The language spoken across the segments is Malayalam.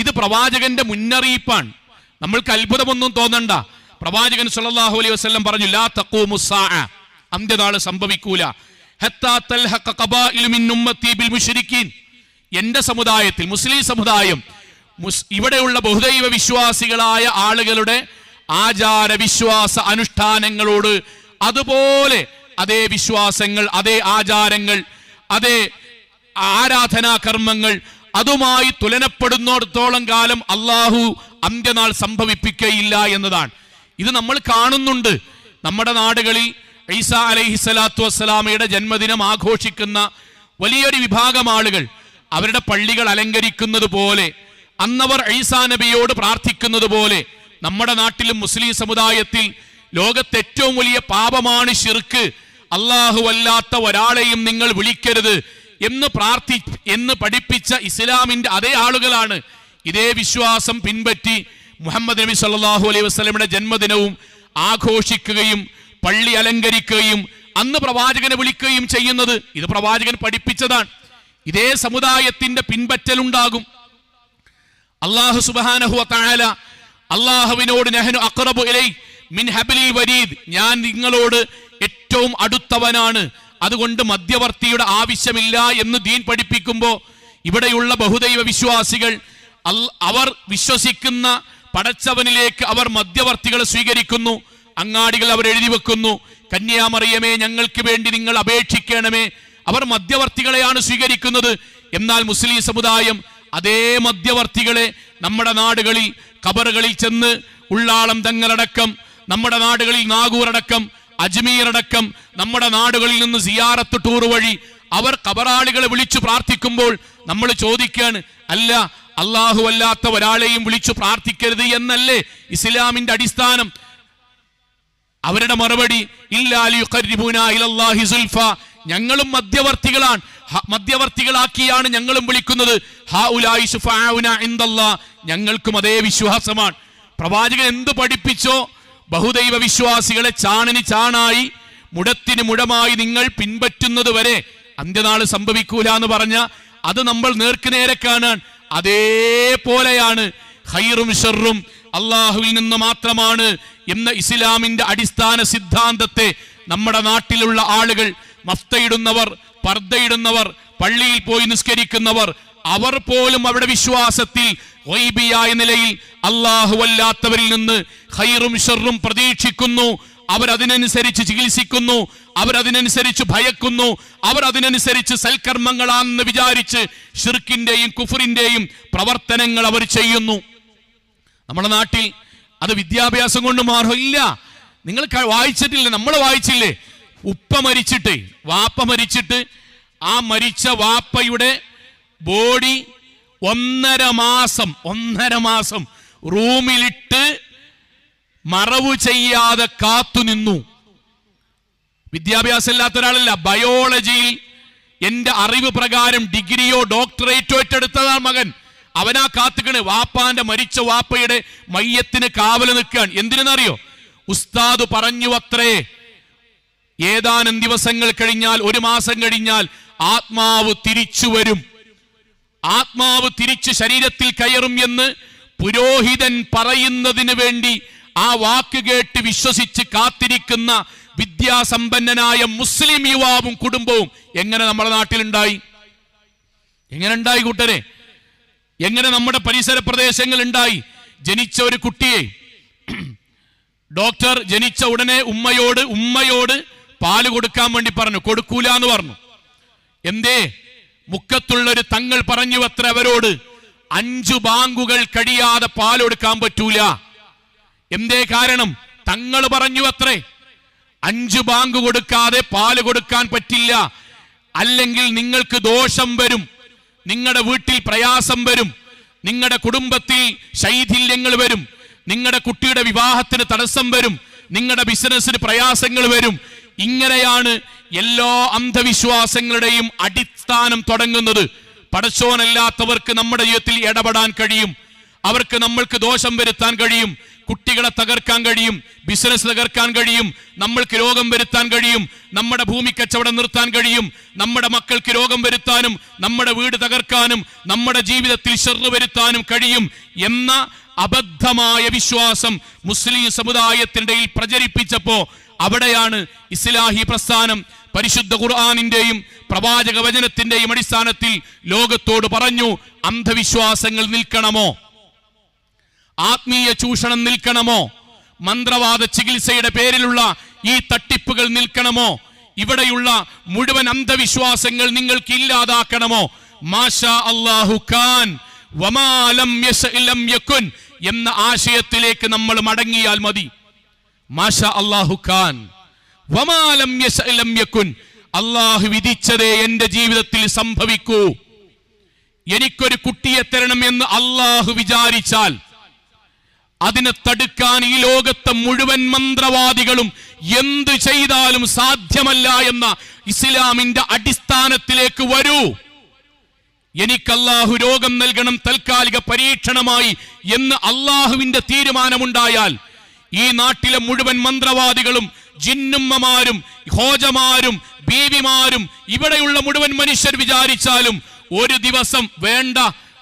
ഇത് പ്രവാചകന്റെ മുന്നറിയിപ്പാണ്. നമ്മൾക്ക് അത്ഭുതമൊന്നും തോന്നണ്ട. പ്രവാചകൻ സല്ലല്ലാഹു അലൈഹി വസ്ലം പറഞ്ഞു ലാ തഖൂമു സാഅ. അന്ത്യനാൾ സംഭവിക്കൂല. എന്റെ സമുദായത്തിൽ മുസ്ലിം സമുദായം ഇവിടെയുള്ള ബഹുദൈവ വിശ്വാസികളായ ആളുകളുടെ ആചാര വിശ്വാസ അനുഷ്ഠാനങ്ങളോട് അതുപോലെ അതേ വിശ്വാസങ്ങൾ അതേ ആചാരങ്ങൾ അതേ ആരാധനാ കർമ്മങ്ങൾ അതുമായി തുലനപ്പെടുന്നിടത്തോളം കാലം അള്ളാഹു അന്ത്യനാൾ സംഭവിപ്പിക്കയില്ല എന്നതാണ്. ഇത് നമ്മൾ കാണുന്നുണ്ട്. നമ്മുടെ നാടുകളിൽ ഈസ അലൈഹി സ്വലാത്തു വസ്സലാമയുടെ ജന്മദിനം ആഘോഷിക്കുന്ന വലിയൊരു വിഭാഗം ആളുകൾ അവരുടെ പള്ളികൾ അലങ്കരിക്കുന്നത് പോലെ അന്നവർ ഈസാ നബിയോട് പ്രാർത്ഥിക്കുന്നത് പോലെ നമ്മുടെ നാട്ടിലും മുസ്ലിം സമുദായത്തിൽ ലോകത്തെ ഏറ്റവും വലിയ പാപമാണ് ഷിർക്ക് അള്ളാഹു അല്ലാത്ത ഒരാളെയും നിങ്ങൾ വിളിക്കരുത്. എന്ന് പ്രാർത്ഥി എന്ന് പഠിപ്പിച്ച ഇസ്ലാമിന്റെ അതേ ആളുകളാണ് ഇതേ വിശ്വാസം പിൻപറ്റി മുഹമ്മദ് നബി സല്ലാഹു അലൈഹി വസല്ലമയുടെ ജന്മദിനവും ആഘോഷിക്കുകയും പള്ളി അലങ്കരിക്കുകയും അന്ന് പ്രവാചകനെ വിളിക്കുകയും ചെയ്യുന്നത്. ഇത് പ്രവാചകൻ പഠിപ്പിച്ചതാണ്. ഇതേ സമുദായത്തിന്റെ പിൻപറ്റലുണ്ടാകും. അള്ളാഹു സുബാനഹു അള്ളാഹുവിനോട് നഹ്നു അഖറബു ഇലൈ മിൻ ഹബ്ലിൽ വരീദ് ഞാൻ നിങ്ങളോട് ഏറ്റവും അടുത്തവനാണ്. അതുകൊണ്ട് മധ്യവർത്തിയുടെ ആവശ്യമില്ല എന്ന് ദീൻ പഠിപ്പിക്കുമ്പോൾ ഇവിടെയുള്ള ബഹുദൈവ വിശ്വാസികൾ അവർ വിശ്വസിക്കുന്ന പടച്ചവനിലേക്ക് അവർ മധ്യവർത്തികളെ സ്വീകരിക്കുന്നു. അങ്ങാടികൾ അവർ എഴുതി വെക്കുന്നു. കന്യാമറിയമേ ഞങ്ങൾക്ക് വേണ്ടി നിങ്ങൾ അപേക്ഷിക്കണമേ. അവർ മധ്യവർത്തികളെയാണ് സ്വീകരിക്കുന്നത്. എന്നാൽ മുസ്ലിം സമുദായം അതേ മധ്യവർത്തികളെ നമ്മുടെ നാടുകളിൽ കബറുകളിൽ ചെന്ന് ഉള്ളാളം തങ്ങളടക്കം നമ്മുടെ നാടുകളിൽ നാഗൂറടക്കം അജ്മീർ അടക്കം നമ്മുടെ നാടുകളിൽ നിന്ന് സിയാറത്ത് ടൂർ വഴി അവർ കബറാളികളെ വിളിച്ചു പ്രാർത്ഥിക്കുമ്പോൾ നമ്മൾ ചോദിക്കുകയാണ് അല്ല അള്ളാഹു അല്ലാത്ത ഒരാളെയും വിളിച്ചു പ്രാർത്ഥിക്കരുത് എന്നല്ലേ ഇസ്ലാമിന്റെ അടിസ്ഥാനം? അവരുടെ മറുപടി ഞങ്ങളും മധ്യവർത്തികളാണ് മധ്യവർത്തികളാക്കിയാണ് ഞങ്ങളും വിളിക്കുന്നത്. ഞങ്ങൾക്കും അതേ വിശ്വാസമാണ്. പ്രവാചകൻ എന്ത് പഠിപ്പിച്ചോ ബഹുദൈവ വിശ്വാസികളെ ചാണിന് ചാണായി മുടത്തിന് മുടമായി നിങ്ങൾ പിൻപറ്റുന്നത് വരെ അന്ത്യനാൾ സംഭവിക്കൂല എന്ന് പറഞ്ഞ അത് നമ്മൾ നേർക്ക് നേരെ കാണാൻ അതേപോലെയാണ് ഹൈറും ഷെറും അള്ളാഹുവിൽ നിന്ന് മാത്രമാണ് എന്ന ഇസ്ലാമിന്റെ അടിസ്ഥാന സിദ്ധാന്തത്തെ നമ്മുടെ നാട്ടിലുള്ള ആളുകൾ മഫ്തയിടുന്നവർ പർദ്ദയിടുന്നവർ പള്ളിയിൽ പോയി നിസ്കരിക്കുന്നവർ അവർ പോലും അവരുടെ വിശ്വാസത്തിൽ വൈബിയായ നിലയിൽ അള്ളാഹു അല്ലാത്തവരിൽ നിന്ന് ഹൈറും ഷെറും പ്രതീക്ഷിക്കുന്നു. അവരതിനനുസരിച്ച് ചികിത്സിക്കുന്നു. അവരതിനനുസരിച്ച് ഭയക്കുന്നു. അവർ അതിനനുസരിച്ച് സൽക്കർമ്മങ്ങളാണെന്ന് വിചാരിച്ച് ഷിർക്കിന്റെയും കുഫറിന്റെയും പ്രവർത്തനങ്ങൾ അവർ ചെയ്യുന്നു. നമ്മുടെ നാട്ടിൽ അത് വിദ്യാഭ്യാസം കൊണ്ട് മാറും ഇല്ല നിങ്ങൾ വായിച്ചിട്ടില്ല? നമ്മൾ വായിച്ചില്ലേ? ഉപ്പ മരിച്ചിട്ട് വാപ്പ മരിച്ചിട്ട് ആ മരിച്ച വാപ്പയുടെ ബോഡി ഒന്നര മാസം ഒന്നര മാസം റൂമിലിട്ട് മറവ് ചെയ്യാതെ കാത്തുനിന്നു വിദ്യാഭ്യാസം ഇല്ലാത്ത ഒരാളല്ല. ബയോളജിയിൽ എന്റെ അറിവ് പ്രകാരം ഡിഗ്രിയോ ഡോക്ടറേറ്റോ ഏറ്റെടുത്തതാണ് മകൻ. അവനാ കാത്തുക്കണേ. വാപ്പാന്റെ മരിച്ച വാപ്പയുടെ മയ്യത്തിന് കാവൽ നിൽക്കുകയാണ്. എന്തിനെന്നറിയോ? ഉസ്താദ് പറഞ്ഞു അത്രേ ഏതാനും ദിവസങ്ങൾ കഴിഞ്ഞാൽ ഒരു മാസം കഴിഞ്ഞാൽ ആത്മാവ് തിരിച്ചു വരും. ആത്മാവ് തിരിച്ച് ശരീരത്തിൽ കയറും എന്ന് പുരോഹിതൻ പറയുന്നതിന് വേണ്ടി ആ വാക്ക് കേട്ട് വിശ്വസിച്ച് കാത്തിരിക്കുന്ന വിദ്യാസമ്പന്നനായ മുസ്ലിം യുവാവും കുടുംബവും എങ്ങനെ നമ്മുടെ നാട്ടിലുണ്ടായി? എങ്ങനെ ഉണ്ടായി കൂട്ടരെ? എങ്ങനെ നമ്മുടെ പരിസര പ്രദേശങ്ങൾ ഉണ്ടായി ജനിച്ച ഒരു കുട്ടിയെ ഡോക്ടർ ജനിച്ച ഉടനെ ഉമ്മയോട് ഉമ്മയോട് പാൽ കൊടുക്കാൻ വേണ്ടി പറഞ്ഞു. കൊടുക്കൂല എന്ന് പറഞ്ഞു. എന്തേ? മുക്കത്തുള്ള ഒരു തങ്ങൾ പറഞ്ഞു അത്ര അവരോട്. അഞ്ചു ബാങ്കുകൾ കഴിയാതെ പാലൊടുക്കാൻ പറ്റൂല. എന്തേ കാരണം? തങ്ങൾ പറഞ്ഞു അത്രേ അഞ്ചു ബാങ്ക് കൊടുക്കാതെ പാൽ കൊടുക്കാൻ പറ്റില്ല. അല്ലെങ്കിൽ നിങ്ങൾക്ക് ദോഷം വരും. നിങ്ങളുടെ വീട്ടിൽ പ്രയാസം വരും. നിങ്ങളുടെ കുടുംബത്തിൽ ശൈഥില്യങ്ങൾ വരും. നിങ്ങളുടെ കുട്ടിയുടെ വിവാഹത്തിന് തടസ്സം വരും. നിങ്ങളുടെ ബിസിനസ്സിന് പ്രയാസങ്ങൾ വരും. ഇങ്ങനെയാണ് എല്ലാ അന്ധവിശ്വാസങ്ങളുടെയും അടിസ്ഥാനം തുടങ്ങുന്നത്. പടച്ചോനല്ലാത്തവർക്ക് നമ്മുടെ ജീവിതത്തിൽ ഇടപെടാൻ കഴിയും. അവർക്ക് നമ്മൾക്ക് ദോഷം വരുത്താൻ കഴിയും. കുട്ടികളെ തകർക്കാൻ കഴിയും. ബിസിനസ് തകർക്കാൻ കഴിയും. നമ്മൾക്ക് രോഗം വരുത്താൻ കഴിയും. നമ്മുടെ ഭൂമി കച്ചവടം നിർത്താൻ കഴിയും. നമ്മുടെ മക്കൾക്ക് രോഗം വരുത്താനും നമ്മുടെ വീട് തകർക്കാനും നമ്മുടെ ജീവിതത്തിൽ ഷെറ് വരുത്താനും കഴിയും എന്ന അബദ്ധമായ വിശ്വാസം മുസ്ലിം സമുദായത്തിന്റെ പ്രചരിപ്പിച്ചപ്പോ അവിടെയാണ് ഇസ്ലാഹി പ്രസ്ഥാനം പരിശുദ്ധ ഖുർആാനിന്റെയും പ്രവാചക വചനത്തിന്റെയും അടിസ്ഥാനത്തിൽ ലോകത്തോട് പറഞ്ഞു അന്ധവിശ്വാസങ്ങൾ നിൽക്കണമോ? ആത്മീയ ചൂഷണം നിൽക്കണമോ? മന്ത്രവാദ ചികിത്സയുടെ പേരിലുള്ള ഈ തട്ടിപ്പുകൾ നിൽക്കണമോ? ഇവിടെയുള്ള മുഴുവൻ അന്ധവിശ്വാസങ്ങൾ നിങ്ങൾക്ക് ഇല്ലാതാക്കണമോ? മാഷാ വമാലം എന്ന ആശയത്തിലേക്ക് നമ്മൾ മടങ്ങിയാൽ മതി. അള്ളാഹു വിധിച്ചതേ എന്റെ ജീവിതത്തിൽ സംഭവിക്കൂ. എനിക്കൊരു കുട്ടിയെ തരണം എന്ന് അള്ളാഹു വിചാരിച്ചാൽ അതിനെ തടുക്കാൻ ഈ ലോകത്തെ മുഴുവൻ മന്ത്രവാദികളും എന്തു ചെയ്താലും സാധ്യമല്ല എന്ന ഇസ്ലാമിന്റെ അടിസ്ഥാനത്തിലേക്ക് വരൂ. എനിക്ക് അള്ളാഹു രോഗം നൽകണം താൽക്കാലിക പരീക്ഷണമായി എന്ന് അള്ളാഹുവിന്റെ തീരുമാനമുണ്ടായാൽ ഈ നാട്ടിലെ മുഴുവൻ മന്ത്രവാദികളും ജിന്നുമ്മമാരും ഹോജമാരും ബീവിമാരും ഇവിടെയുള്ള മുഴുവൻ മനുഷ്യർ വിചാരിച്ചാലും ഒരു ദിവസം വേണ്ട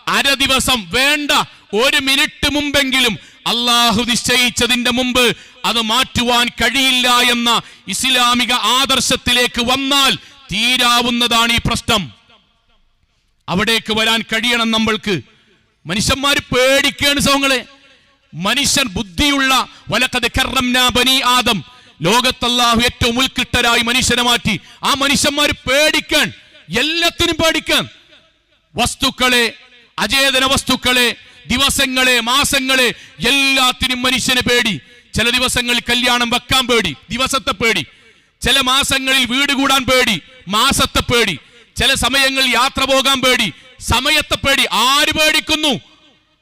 അര ദിവസം വേണ്ട ഒരു മിനിറ്റ് മുമ്പെങ്കിലും അള്ളാഹു നിശ്ചയിച്ചതിന്റെ മുമ്പ് അത് മാറ്റുവാൻ കഴിയില്ല എന്ന ഇസ്ലാമിക ആദർശത്തിലേക്ക് വന്നാൽ തീരാവുന്നതാണ് ഈ പ്രശ്നം. അവിടേക്ക് വരാൻ കഴിയണം നമ്മൾക്ക്. മനുഷ്യന്മാർ പേടിക്കേണ്ട സോങ്ങളെ. മനുഷ്യൻ ബുദ്ധിയുള്ള വലക്കത് ബനി ആദം ലോകത്തല്ലാഹു ഏറ്റവും ഉൽക്കിട്ടരായി മനുഷ്യനെ മാറ്റി. ആ മനുഷ്യന്മാർ പേടിക്കാൻ എല്ലാത്തിനും പേടിക്കാൻ. വസ്തുക്കളെ അചേതന വസ്തുക്കളെ ദിവസങ്ങളെ മാസങ്ങളെ എല്ലാത്തിനും മനുഷ്യനെ പേടി. ചില ദിവസങ്ങളിൽ കല്യാണം വെക്കാൻ പേടി ദിവസത്തെ പേടി. ചില മാസങ്ങളിൽ വീട് കൂടാൻ പേടി മാസത്തെ പേടി. ചില സമയങ്ങളിൽ യാത്ര പോകാൻ പേടി സമയത്തെ പേടി. ആര് പേടിക്കുന്നു?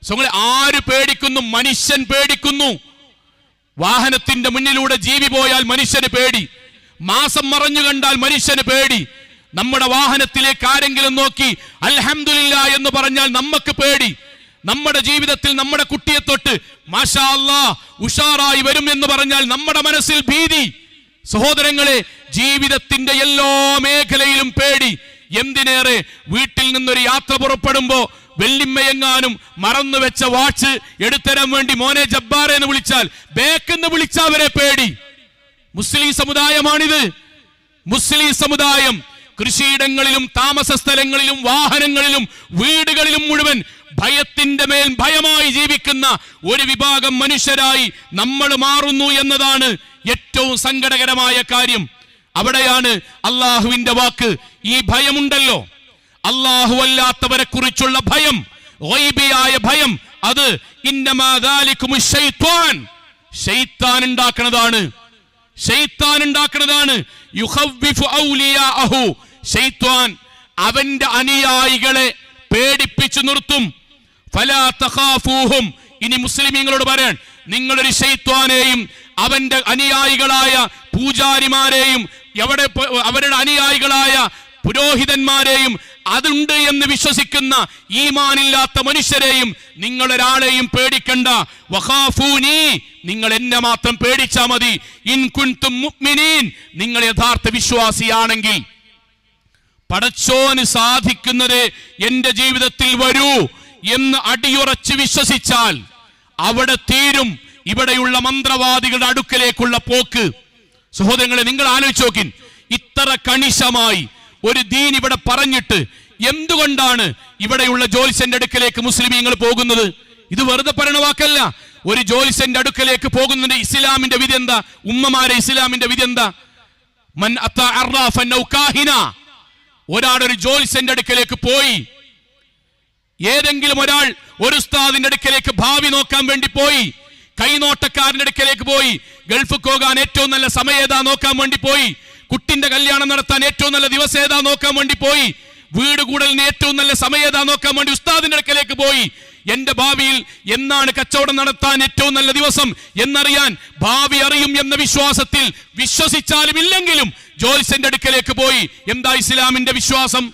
സുഹൃത്തുക്കളെ, ആര് പേടിക്കുന്നു? മനുഷ്യൻ പേടിക്കുന്നു. വാഹനത്തിന്റെ മുന്നിലൂടെ ജീവി പോയാൽ മനുഷ്യന് പേടി. മാസം മറഞ്ഞു കണ്ടാൽ മനുഷ്യന് പേടി. നമ്മുടെ വാഹനത്തിലേക്ക് ആരെങ്കിലും നോക്കി അൽഹമില്ല എന്ന് പറഞ്ഞാൽ നമുക്ക് പേടി. നമ്മുടെ ജീവിതത്തിൽ നമ്മുടെ കുട്ടിയെ തൊട്ട് മാഷാ ഉഷാറായി വരും എന്ന് പറഞ്ഞാൽ നമ്മുടെ മനസ്സിൽ ഭീതി. സഹോദരങ്ങളെ ജീവിതത്തിന്റെ എല്ലാ മേഖലയിലും പേടി. എന്തിനേറെ? വീട്ടിൽ നിന്നൊരു യാത്ര പുറപ്പെടുമ്പോ വെള്ളിമ്മയെങ്ങാനും മറന്നു വെച്ച വാച്ച് എടുത്തരാൻ വേണ്ടി മോനെ ജബ്ബാർ എന്ന് വിളിച്ചാൽ ബേക്കെന്ന് വിളിച്ചവരെ പേടി. മുസ്ലിം സമുദായമാണിത്. മുസ്ലിം സമുദായം കൃഷിയിടങ്ങളിലും താമസ സ്ഥലങ്ങളിലും വാഹനങ്ങളിലും വീടുകളിലും മുഴുവൻ ഭയത്തിന്റെ മേൽ ഭയമായി ജീവിക്കുന്ന ഒരു വിഭാഗം മനുഷ്യരായി നമ്മൾ മാറുന്നു എന്നതാണ് ഏറ്റവും സങ്കടകരമായ കാര്യം. അവിടെയാണ് അള്ളാഹുവിന്റെ വാക്ക്. ഈ ഭയമുണ്ടല്ലോ. അള്ളാഹു അല്ലാത്തവരെ കുറിച്ചുള്ള ഭയം വൈബിയായ ഭയം അത് ഇന്നമാതാലിക്കുമുണ്ടാക്കണതാണ് ഉണ്ടാക്കണതാണ്. അവന്റെ അനുയായികളെ പേടിപ്പിച്ചു നിർത്തും. ഫലാ തഖാഫൂഹും. ഇനി മുസ്ലിമീങ്ങളോട് പറയാൻ നിങ്ങളൊരു ഷെയ്ത്വാനെയും അവന്റെ അനുയായികളായ പൂജാരിമാരെയും എവിടെ അവരുടെ അനുയായികളായ പുരോഹിതന്മാരെയും അതുണ്ട് എന്ന് വിശ്വസിക്കുന്ന ഈമാനില്ലാത്ത മനുഷ്യരെയും നിങ്ങൾ ഒരാളെയും പേടിക്കണ്ട. വഹാഫൂനി നിങ്ങൾ എന്നെ മാത്രം പേടിച്ചാ മതി. ഇൻകുൻതും നിങ്ങൾ യഥാർത്ഥ വിശ്വാസിയാണെങ്കിൽ. പടച്ചോന് സാധിക്കുന്നത് എന്റെ ജീവിതത്തിൽ വരൂ എന്ന് അടിയുറച്ച് വിശ്വസിച്ചാൽ അവിടെ തീരും ഇവിടെയുള്ള മന്ത്രവാദികളുടെ അടുക്കലേക്കുള്ള പോക്ക്. സഹോദരങ്ങളെ നിങ്ങൾ ആലോചിച്ച് നോക്കിൻ. ഇത്ര കണിശമായി ഒരു ദീൻ ഇവിടെ പറഞ്ഞിട്ട് എന്തുകൊണ്ടാണ് ഇവിടെയുള്ള ജോലിസന്റെ അടുക്കലേക്ക് മുസ്ലിമീങ്ങൾ പോകുന്നത്? ഇത് വെറുതെ പറയണ വാക്കല്ല. ഒരു ജോലിസന്റെ അടുക്കലേക്ക് പോകുന്നതിന്റെ ഇസ്ലാമിന്റെ വിധി എന്താ? ഉമ്മമാരെ ഇസ്ലാമിന്റെ വിധി എന്താ? മൻ ഒരു കാഹിന ഒരാളൊരു ജോലിസന്റെ അടുക്കലേക്ക് പോയി. ഏതെങ്കിലും ഒരാൾ ഒരു ഉസ്താദിന്റെ അടുക്കലേക്ക് ഭാവി നോക്കാൻ വേണ്ടി പോയി. കൈനോട്ടക്കാരന്റെ അടുക്കലേക്ക് പോയി. ഗൾഫ് പോകാൻ ഏറ്റവും നല്ല സമയം ഏതാ? നോക്കാൻ വേണ്ടി പോയി. കുട്ടിന്റെ കല്യാണം നടത്താൻ ഏറ്റവും നല്ല ദിവസം ഏതാ നോക്കാൻ വേണ്ടി പോയി? വീട് കൂടലിന് ഏറ്റവും നല്ല സമയം ഏതാ നോക്കാൻ വേണ്ടി ഉസ്താദിന്റെ അടുക്കലേക്ക് പോയി? എന്റെ ഭാവിയിൽ എന്നാണ് കച്ചവടം നടത്താൻ ഏറ്റവും നല്ല ദിവസം എന്നറിയാൻ ഭാവി അറിയും എന്ന വിശ്വാസത്തിൽ വിശ്വസിച്ചാലും ഇല്ലെങ്കിലും ജോത്സ്യന്റെ അടുക്കലേക്ക് പോയി. എന്താ ഇസ്ലാമിന്റെ വിശ്വാസം?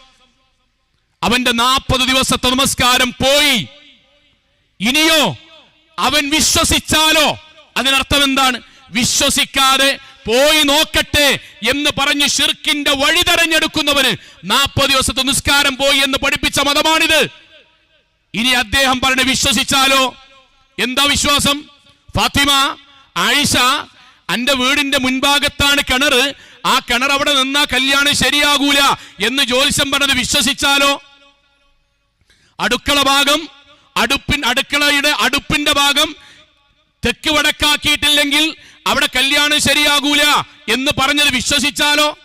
അവന്റെ നാൽപ്പത് ദിവസത്തെ നമസ്കാരം പോയി. ഇനിയോ അവൻ വിശ്വസിച്ചാലോ? അതിനർത്ഥം എന്താണ്? വിശ്വസിക്കാതെ പോയി നോക്കട്ടെ എന്ന് പറഞ്ഞ് ഷിർക്കിന്റെ വഴി തെരഞ്ഞെടുക്കുന്നവന് നാൽപ്പത് ദിവസത്തെ നിസ്കാരം പോയി എന്ന് പഠിപ്പിച്ച മതമാണിത്. ഇനി അദ്ദേഹം പറഞ്ഞ് വിശ്വസിച്ചാലോ? എന്താ വിശ്വാസം? ഫാത്തിമ ആയിഷ എന്റെ വീടിന്റെ മുൻഭാഗത്താണ് കിണർ ആ കിണർ അവിടെ നിന്നാ കല്യാണം ശരിയാകൂല എന്ന് ജ്യോത്സ്യം പറഞ്ഞത് വിശ്വസിച്ചാലോ? അടുക്കള ഭാഗം അടുപ്പിൻ അടുക്കളയുടെ അടുപ്പിന്റെ ഭാഗം തെക്ക് വടക്കാക്കിയിട്ടില്ലെങ്കിൽ അവിടെ കല്യാണം ശരിയാകൂല എന്ന് പറഞ്ഞത് വിശ്വസിച്ചാലോ?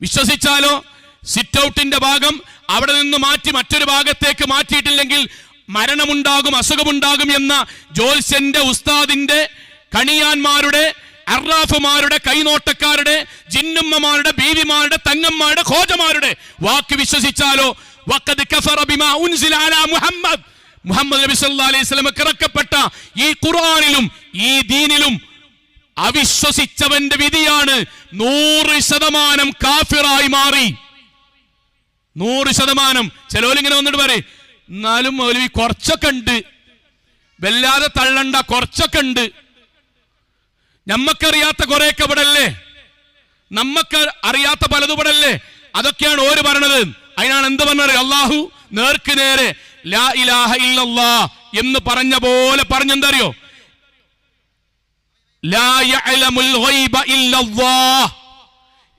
വിശ്വസിച്ചാലോ? സിറ്റ് ഔട്ടിന്റെ ഭാഗം അവിടെ നിന്ന് മാറ്റി മറ്റൊരു ഭാഗത്തേക്ക് മാറ്റിയിട്ടില്ലെങ്കിൽ മരണമുണ്ടാകും അസുഖമുണ്ടാകും എന്ന ജോത്സ്യന്റെ ഉസ്താദിന്റെ കണിയാന്മാരുടെ അറാഫുമാരുടെ കൈനോട്ടക്കാരുടെ ജിന്നുമ്മമാരുടെ ബീവിമാരുടെ തങ്ങന്മാരുടെ ഖോജമാരുടെ വാക്ക് വിശ്വസിച്ചാലോ? വക്കത് കഫറ ബിമാ ഉൻസില അലാ മുഹമ്മദ്. മുഹമ്മദ് നബി സല്ലല്ലാഹു അലൈഹി വസല്ലമക്ക് ഇറക്കപ്പെട്ട ഈ ഖുർആനിലും ഈ ദീനിലും അവിശ്വസിച്ചവന്റെ വിധിയാണ് നൂറ് ശതമാനം കാഫിറായി മാറി. നൂറ് ശതമാനം. ചിലവരിങ്ങനെ വന്നിട്ട് പറയും എന്നാലും മൗലവി കുറച്ചൊക്കെ ഉണ്ട്. വല്ലാതെ തള്ളണ്ട കുറച്ചൊക്കെ ഉണ്ട്. നമ്മക്കറിയാത്ത കുറെയൊക്കെ ഇവിടെ അല്ലേ നമ്മക്ക് അറിയാത്ത പലതും ഇവിടെ അല്ലേ അതൊക്കെയാണ് ഓര് പറഞ്ഞത് അതിനാണ് എന്ത് പറഞ്ഞത്? അള്ളാഹു നേർക്ക് നേരെ ലാ ഇലാഹ ഇല്ലല്ലാ എന്ന് പറഞ്ഞ പോലെ പറഞ്ഞെന്തറിയോ? ലാ യഅലമുൽ ഗൈബ ഇല്ലല്ലാഹ്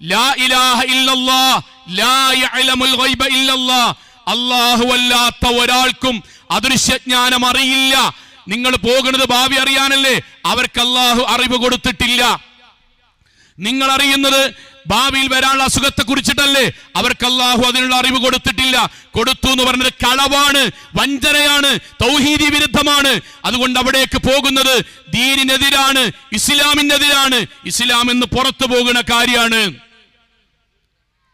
ലാ ഇലാഹ ഇല്ലല്ലാഹ് ലാ യഅലമുൽ ഗൈബ ഇല്ലല്ലാഹ് അല്ലാഹു അല്ലാത്ത ഒരാൾക്കും അദൃശ്യജ്ഞാനം അറിയില്ല. നിങ്ങൾ പോകുന്നത് ഭാവി അറിയാനല്ലേ? അവർക്ക് അല്ലാഹു അറിവ് കൊടുത്തിട്ടില്ല. നിങ്ങൾ അറിയുന്നത് ഭാവിയിൽ വരാനുള്ള അസുഖത്തെ കുറിച്ചിട്ടല്ലേ? അവർക്ക് അള്ളാഹു അതിനുള്ള അറിവ് കൊടുത്തിട്ടില്ല. കൊടുത്തു എന്ന് പറഞ്ഞത് കളവാണ് വഞ്ചനയാണ് തൗഹീദി വിരുദ്ധമാണ്. അതുകൊണ്ട് അവിടേക്ക് പോകുന്നത് ദീനിനെതിരാണ് ഇസ്ലാമിനെതിരാണ്. ഇസ്ലാം എന്ന് പുറത്തു പോകുന്ന കാര്യമാണ്.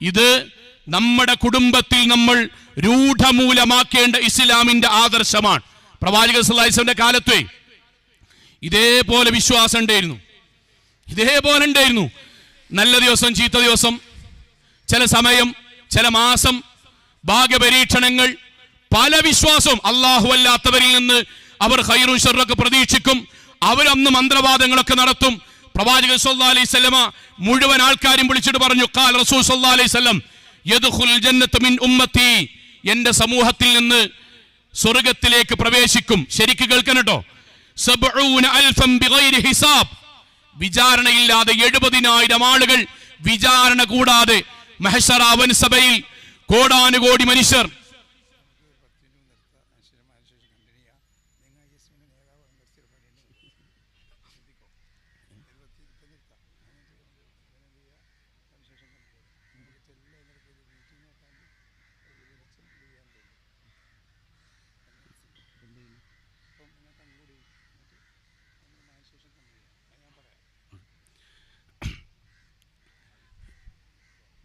ഇത് നമ്മുടെ കുടുംബത്തിൽ നമ്മൾ രൂഢമൂലമാക്കേണ്ട ഇസ്ലാമിന്റെ ആദർശമാണ്. പ്രവാചക സുല്ലാസ്വന്റെ കാലത്തെ ഇതേപോലെ വിശ്വാസം ഉണ്ടായിരുന്നു. ഇതേപോലെ ഉണ്ടായിരുന്നു നല്ല ദിവസം ചീത്ത ദിവസം ചില സമയം ചില മാസം ഭാഗ്യപരീക്ഷണങ്ങൾ പല വിശ്വാസവും അള്ളാഹു അല്ലാത്തവരിൽ നിന്ന് അവർ ഹൈറും ഷെറൊക്കെ പ്രതീക്ഷിക്കും. അവരന്ന് മന്ത്രവാദങ്ങളൊക്കെ നടത്തും. പ്രവാചകൻ സല്ലാ അലൈഹി സ്വലമ മുഴുവൻ ആൾക്കാരും വിളിച്ചിട്ട് പറഞ്ഞു കാൽ റസൂൽ സല്ലല്ലാഹു അലൈഹി മിൻ ഉമ്മത്തി. എന്റെ സമൂഹത്തിൽ നിന്ന് സ്വർഗത്തിലേക്ക് പ്രവേശിക്കും. ശരിക്ക് കേൾക്കണം വിചാരണയില്ലാതെ എഴുപതിനായിരം ആളുകൾ വിചാരണ കൂടാതെ മഹഷറാവൻ സഭയിൽ കോടാനുകോടി മനുഷ്യർ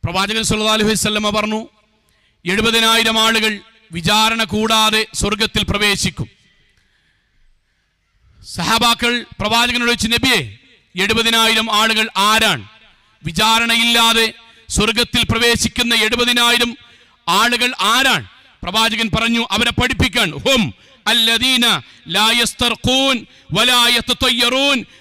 പ്രവാചകൻ സല്ലല്ലാഹു അലൈഹി വസല്ലമ പറഞ്ഞു എഴുപതിനായിരം ആളുകൾ വിചാരണ കൂടാതെ സ്വർഗത്തിൽ പ്രവേശിക്കും. സഹാബാക്കൾ പ്രവാചകനോട് വെച്ച് നബിയെ എഴുപതിനായിരം ആളുകൾ ആരാണ്? വിചാരണയില്ലാതെ സ്വർഗത്തിൽ പ്രവേശിക്കുന്ന എഴുപതിനായിരം ആളുകൾ ആരാണ്? പ്രവാചകൻ പറഞ്ഞു അവരെ പഠിപ്പിക്കാൻ ഹും ലാ വലാ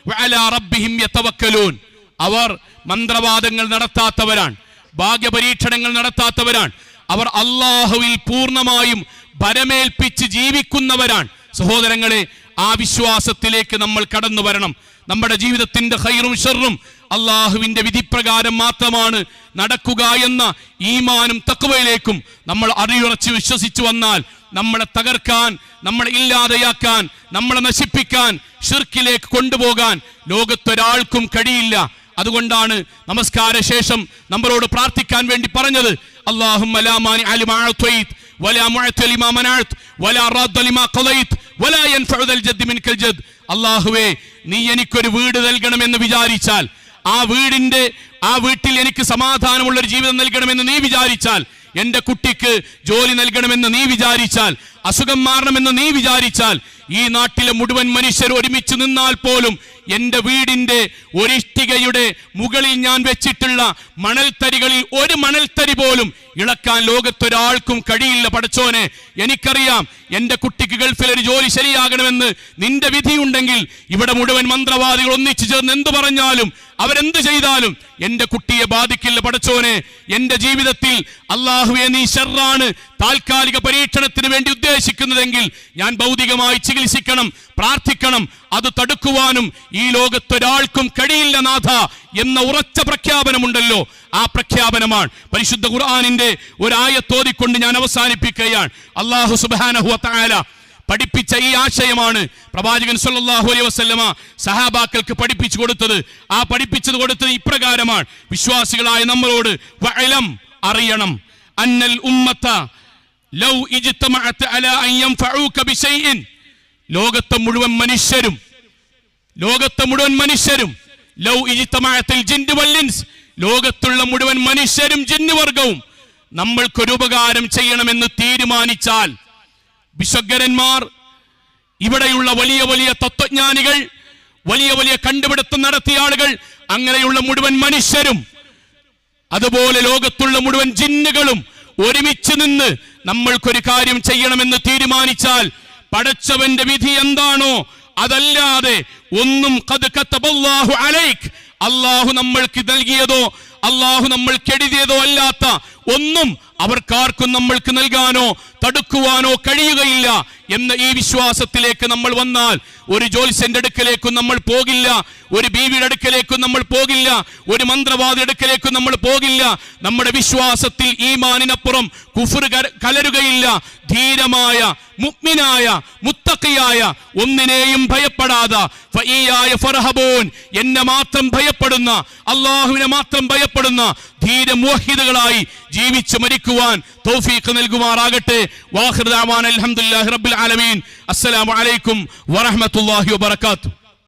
വഅലാ റബ്ബിഹിം യതവക്കലൂൻ. അവർ മന്ത്രവാദങ്ങൾ നടത്താത്തവരാണ്. ഭാഗ്യപരീക്ഷണങ്ങൾ നടത്താത്തവരാണ്. അവർ അള്ളാഹുവിൽ പൂർണമായും ഭരമേൽപ്പിച്ച് ജീവിക്കുന്നവരാണ്. സഹോദരങ്ങളെ ആ വിശ്വാസത്തിലേക്ക് നമ്മൾ കടന്നു വരണം. നമ്മുടെ ജീവിതത്തിന്റെ ഹൈറും ഷെറും അള്ളാഹുവിന്റെ വിധിപ്രകാരം മാത്രമാണ് നടക്കുക എന്ന ഈമാനും തക്കുവയിലേക്കും നമ്മൾ അറിയുറച്ച് വിശ്വസിച്ചു വന്നാൽ നമ്മളെ തകർക്കാൻ നമ്മളെ ഇല്ലാതെയാക്കാൻ നമ്മളെ നശിപ്പിക്കാൻ ഷിർക്കിലേക്ക് കൊണ്ടുപോകാൻ ലോകത്തൊരാൾക്കും കഴിയില്ല. അതുകൊണ്ടാണ് നമസ്കാര ശേഷം നമ്മളോട് പ്രാർത്ഥിക്കാൻ വേണ്ടി പറഞ്ഞത്. അള്ളാഹും അള്ളാഹുവേ നീ എനിക്കൊരു വീട് നൽകണമെന്ന് വിചാരിച്ചാൽ ആ വീടിന്റെ ആ വീട്ടിൽ എനിക്ക് സമാധാനമുള്ള ഒരു ജീവിതം നൽകണമെന്ന് നീ വിചാരിച്ചാൽ എന്റെ കുട്ടിക്ക് ജോലി നൽകണമെന്ന് നീ വിചാരിച്ചാൽ അസുഖം മാറണമെന്ന് നീ വിചാരിച്ചാൽ ഈ നാട്ടിലെ മുഴുവൻ മനുഷ്യർ ഒരുമിച്ച് നിന്നാൽ പോലും എന്റെ വീടിന്റെ ഒരിഷ്ടികയുടെ മുകളിൽ ഞാൻ വെച്ചിട്ടുള്ള മണൽത്തരികളിൽ ഒരു മണൽത്തരി പോലും ഇളക്കാൻ ലോകത്തൊരാൾക്കും കഴിയില്ല പഠിച്ചോനെ എനിക്കറിയാം എന്റെ കുട്ടിക്ക് ഗൾഫിൽ ഒരു ജോലി ശരിയാകണമെന്ന് നിന്റെ വിധിയുണ്ടെങ്കിൽ ഇവിടെ മുഴുവൻ മന്ത്രവാദികൾ ഒന്നിച്ചു ചേർന്ന് എന്തു പറഞ്ഞാലും അവരെന്ത് ചെയ്താലും എന്റെ കുട്ടിയെ ബാധിക്കില്ല പടച്ചോനെ. എന്റെ ജീവിതത്തിൽ അള്ളാഹുവെ നീ ഷെറാണ് താൽക്കാലിക പരീക്ഷണത്തിന് വേണ്ടി ഉദ്ദേശിക്കുന്നതെങ്കിൽ ഞാൻ ഭൗതികമായി ചികിത്സിക്കണം പ്രാർത്ഥിക്കണം അത് തടുക്കുവാനും ഈ ലോകത്തൊരാൾക്കും കഴിയില്ല നാഥ എന്ന ഉറച്ച പ്രഖ്യാപനമുണ്ടല്ലോ. ആ പ്രഖ്യാപനമാണ്. പരിശുദ്ധ ഖുർആാനിന്റെ ഒരായത്തോതിക്കൊണ്ട് ഞാൻ അവസാനിപ്പിക്കുകയാണ്. അള്ളാഹു സുബാനഹു പഠിപ്പിച്ച ഈ ആശയമാണ് പ്രവാചകൻ സല്ലാഹു അലൈ വസ്ലമ സഹാബാക്കൾക്ക് പഠിപ്പിച്ചു കൊടുത്തത്. ആ പഠിപ്പിച്ചത് കൊടുത്തത് ഇപ്രകാരമാണ്. വിശ്വാസികളായ നമ്മളോട് വയലം അറിയണം. അന്നൽ ഉമ്മത്ത ലൗ ഇജിത്തമഅത്ത് അലാ അൻ യൻഫഊക ബിശൈഇൻ ലോകത്തെ മുഴുവൻ മനുഷ്യരും ലോകത്തെ മുഴുവൻ മനുഷ്യരും ലൗ ഇജിത്തമായത്തിൽ ജിൻഡു വല്ലിൻസ് ലോകത്തുള്ള മുഴുവൻ മനുഷ്യരും ജിന്നു വർഗവും നമ്മൾക്കൊരു ഉപകാരം ചെയ്യണമെന്ന് തീരുമാനിച്ചാൽ വിശ്വഗരന്മാർ ഇവിടെയുള്ള വലിയ വലിയ തത്വജ്ഞാനികൾ വലിയ വലിയ കണ്ടുപിടുത്തം നടത്തിയ ആളുകൾ അങ്ങനെയുള്ള മുഴുവൻ മനുഷ്യരും അതുപോലെ ലോകത്തുള്ള മുഴുവൻ ജിന്നുകളും ഒരുമിച്ച് നിന്ന് നമ്മൾക്കൊരു കാര്യം ചെയ്യണമെന്ന് തീരുമാനിച്ചാൽ പടച്ചവന്റെ വിധി എന്താണോ അതല്ലാതെ ഒന്നും അലൈക്. അള്ളാഹു നമ്മൾക്ക് നൽകിയതോ അള്ളാഹു നമ്മൾക്ക് എഴുതിയതോ അല്ലാത്ത ഒന്നും അവർക്കാർക്കും നമ്മൾക്ക് നൽകാനോ തടുക്കുവാനോ കഴിയുകയില്ല എന്ന ഈ വിശ്വാസത്തിലേക്ക് നമ്മൾ വന്നാൽ ഒരു ജ്യോത്സ്യന്റെ അടുക്കലേക്കും നമ്മൾ പോകില്ല ഒരു ബീവിയുടെ അടുക്കലേക്കും നമ്മൾ പോകില്ല ഒരു മന്ത്രവാദി അടുക്കലേക്കും നമ്മൾ പോകില്ല. നമ്മുടെ വിശ്വാസത്തിൽ ഈമാനിനപ്പുറം കുഫർ കലരുകയില്ല. ധീരമായ മുക്മിനായ മുത്തക്കിയായ ഒന്നിനെയും ഭയപ്പെടാതെ എന്നെ മാത്രം ഭയപ്പെടുന്ന അള്ളാഹുവിനെ മാത്രം ഭയപ്പെടുന്ന ധീര ധീരമോഹിതകളായി ജീവിച്ച് മരിക്കുവാൻ തൗഫീഖ് നൽകുമാറാകട്ടെ. വാഹൃദാമാൻ അൽഹംദുലില്ലാഹി റബ്ബിൽ ആലമീൻ. അസ്സലാമു അലൈക്കും വറഹ്മത്തുള്ളാഹി വബറകാതുഹു.